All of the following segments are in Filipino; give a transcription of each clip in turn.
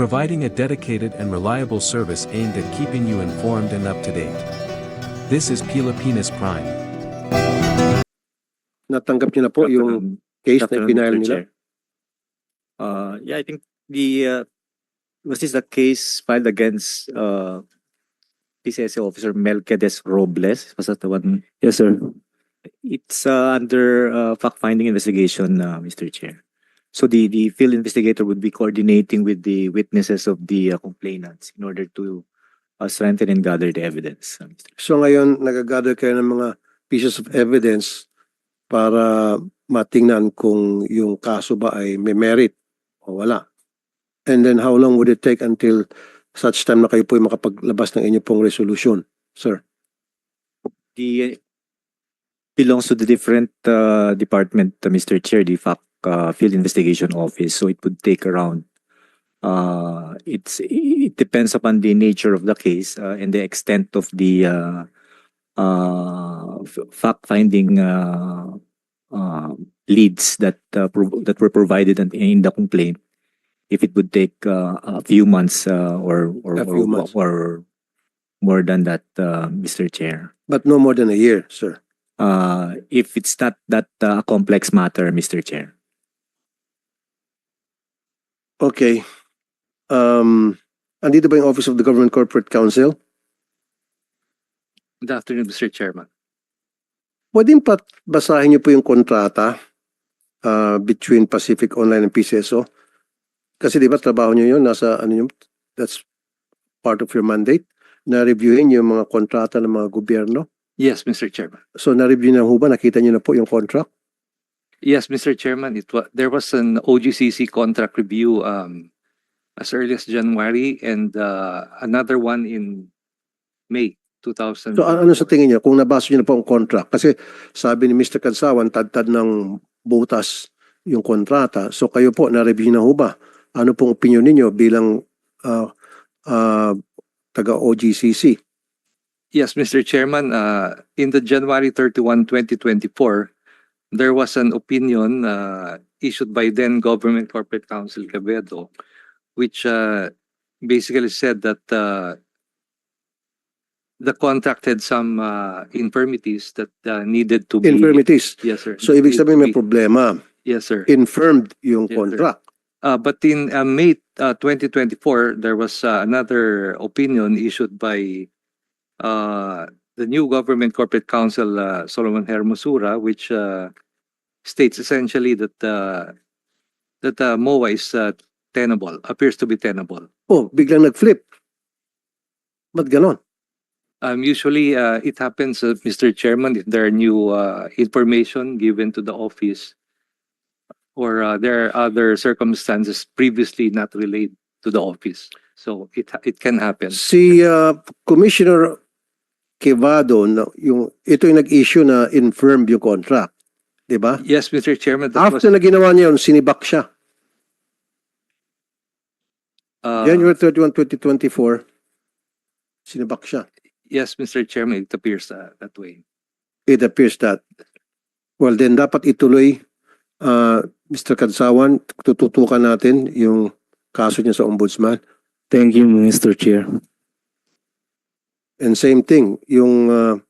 providing a dedicated and reliable service aimed at keeping you informed and up to date. This is Pilipinas Prime. Natanggap niyo na po yung case na ipinail nila? Uh, yeah, I think the, uh, was this the case filed against, uh, PCSA officer Melquiades Robles? Was that the one? Yes, sir. It's, uh, under, uh, fact-finding investigation, uh, Mr. Chair. So the, the field investigator would be coordinating with the witnesses of the uh, complainants in order to, uh, strengthen and gather the evidence. uh, Mr. So ngayon, nagagather kayo ng mga pieces of evidence para matingnan kung yung kaso ba ay may merit o wala. And then how long would it take until such time na kayo po ay makapaglabas ng inyo pong resolution, sir? The belongs to the different uh, department, uh, Mr. Chair, the FAC uh, Field Investigation Office. So it would take around. Uh, it's it depends upon the nature of the case uh, and the extent of the uh, uh, fact finding uh, uh, leads that uh, that were provided in, in the complaint. If it would take uh, a few months uh, or or, A few or, months. or more than that, uh, Mr. Chair But no more than a year, sir. uh, if it's not that uh, complex matter, Mr. Chair. Okay. Um, andito ba yung Office of the Government Corporate Council? Good afternoon, Mr. Chairman. Pwede pa basahin niyo po yung kontrata uh, between Pacific Online and PCSO? Kasi di ba trabaho niyo yun, nasa ano yun, that's part of your mandate, na reviewin yung mga kontrata ng mga gobyerno. Yes, Mr. Chairman. So na-review na ho ba? Nakita niyo na po yung contract? Yes, Mr. Chairman, it was, there was an OGCC contract review um, as early as January and uh, another one in May 2000. So ano sa tingin niyo kung nabasa niyo na po ang contract? Kasi sabi ni Mr. Kansawan, tad-tad ng butas yung kontrata. So kayo po, na-review na ho ba? Ano pong opinion ninyo bilang uh, uh, taga-OGCC? Yes, Mr. Chairman, uh, in the January 31, 2024, there was an opinion uh, issued by then Government Corporate Council Quevedo, which uh, basically said that uh, the contract had some uh, infirmities that uh, needed to be. Infirmities. Yes, sir. So ibig sabihin may problema. Yes, sir. Infirmed yung Yes, sir. contract. Uh, but in uh, May uh, 2024, there was uh, another opinion issued by uh, the new government corporate council, uh, Solomon Hermosura, which uh, states essentially that uh, that uh, MOA is uh, tenable, appears to be tenable. Oh, biglang nag-flip. Ba't ganon? Um, usually, uh, it happens, uh, Mr. Chairman, if there are new uh, information given to the office or uh, there are other circumstances previously not related to the office. So it ha- it can happen. Si uh, Commissioner Quevado, na, yung, ito yung nag-issue na infirmed yung contract. Di ba? Yes, Mr. Chairman, that was After na ginawa niya yun, sinibak siya. uh, January 31, 2024, sinibak siya. yes, Mr. Chairman, it appears uh, that way. It appears that. Well, then dapat ituloy, uh, Mr. Kadsawan, tututukan natin yung kaso niya sa ombudsman. Thank you, Mr. Chair. And same thing, yung uh,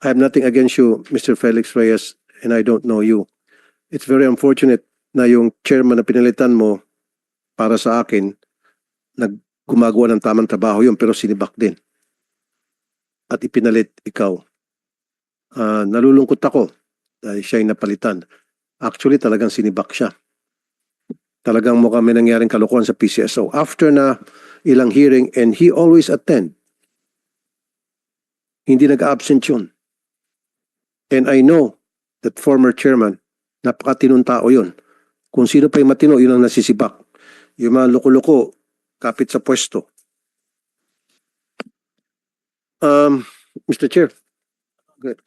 I have nothing against you, Mr. Felix Reyes, and I don't know you. It's very unfortunate na yung chairman na pinalitan mo para sa akin, nag gumagawa ng tamang trabaho yun, pero sinibak din. At ipinalit ikaw. Ah, nalulungkot ako dahil siya yung napalitan. Actually, talagang sinibak siya. Talagang mukhang may nangyaring kalokohan sa PCSO. After na ilang hearing, and he always attend, hindi nag-absent yun. And I know that former chairman, napakatinong tao yun. Kung sino pa yung matino, yun ang nasisibak. Yung mga loko-loko, kapit sa pwesto. Um, Mr. Chair. Good.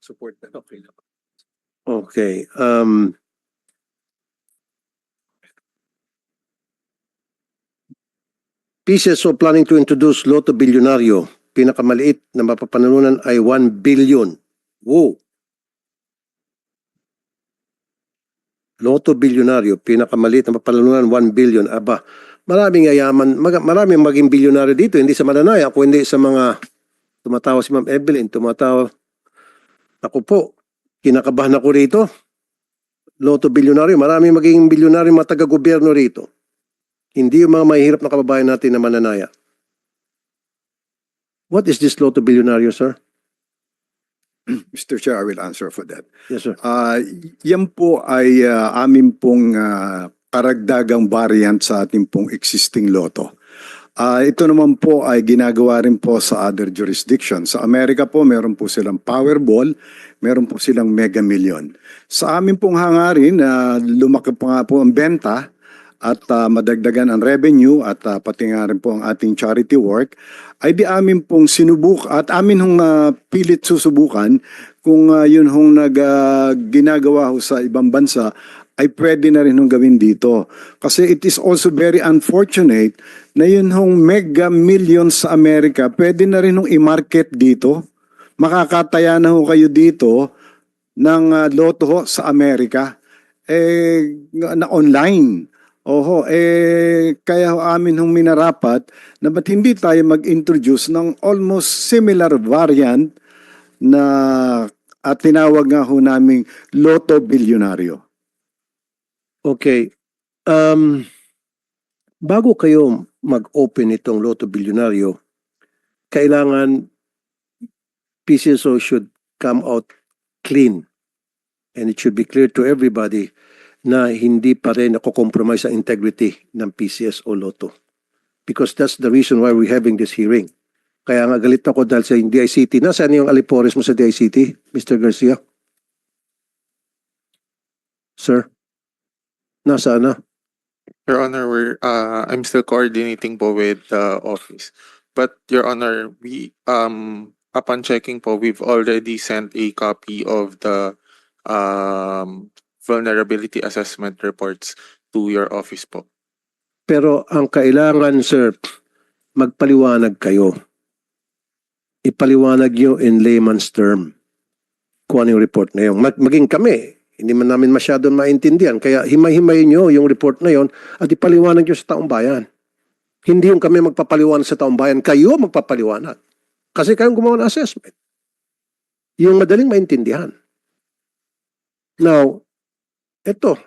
Support that. Okay. Okay. Um, PCSO planning to introduce Lotto Bilyonaryo. Pinakamaliit na mapapanalunan ay 1 billion. Wow. Loto bilyonaryo, pinakamaliit na mapanalunan, 1 billion. Aba, maraming yayaman, mag, maraming maging bilyonaryo dito, hindi sa Mananaya, kundi sa mga tumatawa si Ma'am Evelyn, tumatawa. Ako po, kinakabahan ako rito. Loto bilyonaryo, maraming magiging bilyonaryo mga taga-gobyerno rito. Hindi yung mga mahihirap na kababayan natin na Mananaya. What is this Loto bilyonaryo, sir? Mr. Chair, I will answer for that. Yes, sir. Ah, yan po ay ah, amin pong ah, karagdagang variant sa ating pong existing loto. Ah, ito naman po ay ginagawa rin po sa other jurisdictions. Sa Amerika po, meron po silang Powerball, meron po silang Mega Million. Sa amin pong hangarin, na lumaki pa nga po ang benta at ah, madagdagan ang revenue at ah, pati nga rin po ang ating charity work, ay di amin pong sinubuk at amin hong ah, pilit susubukan kung ah, yun hong nag, ah, ginagawa ho sa ibang bansa ay pwede na rin hong gawin dito. Kasi it is also very unfortunate na yun hong mega millions sa Amerika, pwede na rin hong i-market dito. Makakataya na ho kayo dito ng ah, loto ho sa Amerika eh, na online. Oho, eh, kaya ho amin hong minarapat na ba't hindi tayo mag-introduce ng almost similar variant na at tinawag nga ho naming Lotto Bilyonaryo. Okay. Um, bago kayo mag-open itong Lotto Bilyonaryo, kailangan PCSO should come out clean. And it should be clear to everybody na hindi pa rin nakokompromise ang integrity ng PCSO Lotto. Because that's the reason why we're having this hearing. Kaya nga galit ako dahil sa DICT. Nasaan yung alipores mo sa DICT, Mr. Garcia? Sir? Nasaan na? Your Honor, we're, uh, I'm still coordinating po with the office. But Your Honor, we, um, upon checking po, we've already sent a copy of the, um, vulnerability assessment reports to your office po. Pero ang kailangan, sir, magpaliwanag kayo. Ipaliwanag nyo in layman's term kung ano yung report na yun. Mag- maging kami, hindi man namin masyadong maintindihan. Kaya himay-himay nyo yung report na yon at ipaliwanag nyo sa taong bayan. Hindi yung kami magpapaliwanag sa taong bayan. Kayo magpapaliwanag. Kasi kayong gumawa ng assessment. Yung madaling maintindihan. Now, eto,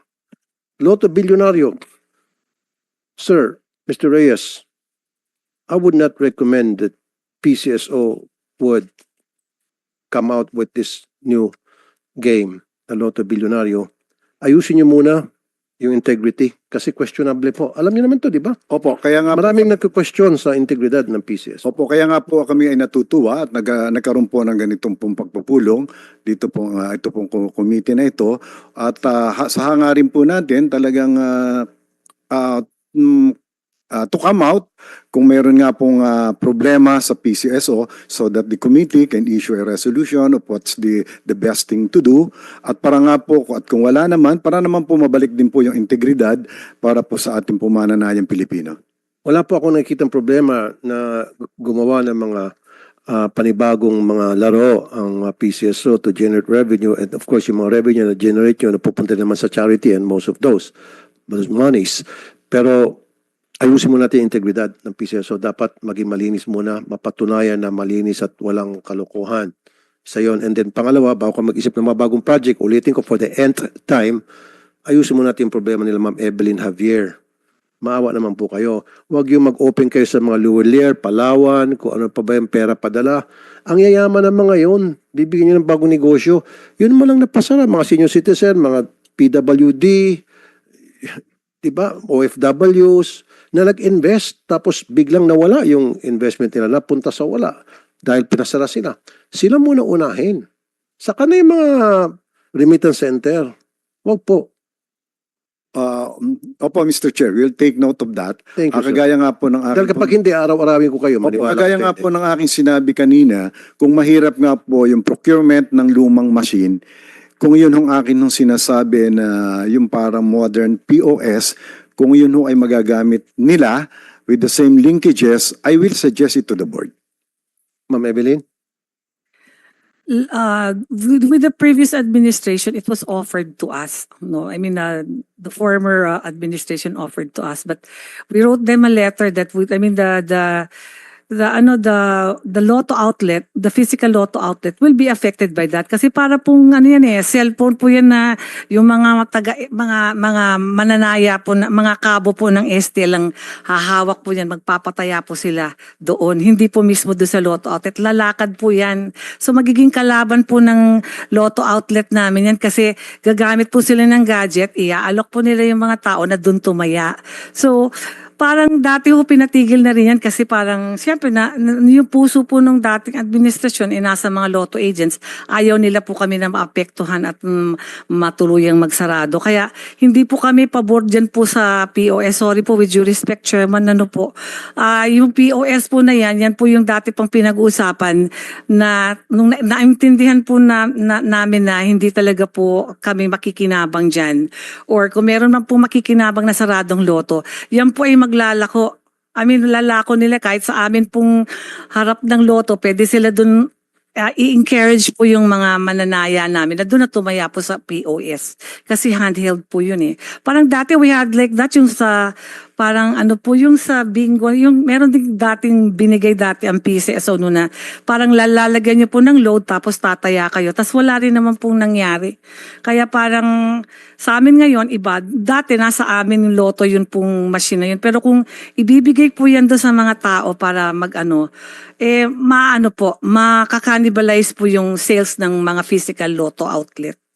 Lotto Bilyonaryo, Sir, Mr. Reyes, I would not recommend that PCSO would come out with this new game, the Lotto Bilyonaryo. Ayusin niyo muna yung integrity kasi questionable po. Alam niyo naman to, di ba? Opo, kaya nga Maraming nagka-question sa integridad ng PCSO. Opo, kaya nga po kami ay natutuwa at nag, nagkaroon po ng ganitong pong pagpupulong dito po ah, ito pong committee na ito at ha- sa hangarin po natin talagang ah, mm, ah, to come out kung meron nga pong ah, problema sa PCSO so that the committee can issue a resolution of what's the the best thing to do at para nga po at kung wala naman para naman po mabalik din po yung integridad para po sa ating pumananayang Pilipino. Wala po ako nakikita problema na gumawa ng mga ah, panibagong mga laro ang ah, PCSO to generate revenue and of course yung mga revenue na generate yun napupunta naman sa charity and most of those those monies. Pero ayusin mo natin integridad ng PCSO. Dapat maging malinis muna, mapatunayan na malinis at walang kalokohan sa yon. And then pangalawa, bago ka mag-isip ng mga bagong project, ulitin ko for the nth time, ayusin mo natin yung problema nila Ma'am Evelyn Javier maawa naman po kayo. Huwag yung mag-open kayo sa mga Luwalier, Palawan, kung ano pa ba yung pera padala. Ang yayaman ng mga yun, bibigyan nyo ng bagong negosyo. Yun mo lang napasara, mga senior citizen, mga PWD, di ba, OFWs, na nag-invest, tapos biglang nawala yung investment nila, napunta sa wala, dahil pinasara sila. Sila muna unahin. Saka na yung mga remittance center. Huwag po. Uh, opo, Mr. Chair, we'll take note of that. Thank you, Ah, sir. kagaya nga po ng aking Dahil kapag hindi, araw-arawin ko kayo, Opo, kagaya nga po ng aking sinabi kanina, kung mahirap nga po yung procurement ng lumang machine, kung yun hong akin nung sinasabi na yung parang modern POS, kung yun ho ay magagamit nila with the same linkages, I will suggest it to the board. Ma'am Evelyn? uh, with, with the previous administration, it was offered to us. No, I mean, uh, the former uh, administration offered to us, but we wrote them a letter that would, I mean, the, the, the, ano, the, the lotto outlet, the physical lotto outlet will be affected by that. Kasi para pong, ano yan eh, cellphone po yan na yung mga taga, mga, mga mananaya po, na, mga kabo po ng ST lang hahawak po yan, magpapataya po sila doon. Hindi po mismo doon sa lotto outlet. Lalakad po yan. So magiging kalaban po ng lotto outlet namin yan kasi gagamit po sila ng gadget, iaalok po nila yung mga tao na doon tumaya. So, parang dati ho pinatigil na rin yan kasi parang siyempre na, yung puso po nung dating administrasyon eh nasa mga lotto agents ayaw nila po kami na maapektuhan at mm, matuluyang magsarado. Kaya hindi po kami pabor dyan po sa POS sorry po with due respect chairman ano po. Ah, yung POS po na yan yan po yung dati pang pinag-uusapan na nung na, naintindihan po na, na, namin na hindi talaga po kami makikinabang dyan. Or kung meron man po makikinabang na saradong loto, yan po ay maglalako. I mean, lalako nila kahit sa amin pong harap ng loto, pwede sila dun uh, i-encourage po yung mga mananaya namin na doon na tumaya po sa POS. Kasi handheld po yun eh. Parang dati we had like that yung sa parang ano po yung sa bingo, yung meron din dating binigay dati ang PCSO no na parang lalalagyan niyo po ng load tapos tataya kayo. Tapos wala rin naman pong nangyari. Kaya parang sa amin ngayon iba, dati nasa amin yung loto yun pong machine na yun. Pero kung ibibigay po yan doon sa mga tao para mag ano, eh maano po, makakannibalize po yung sales ng mga physical lotto outlet.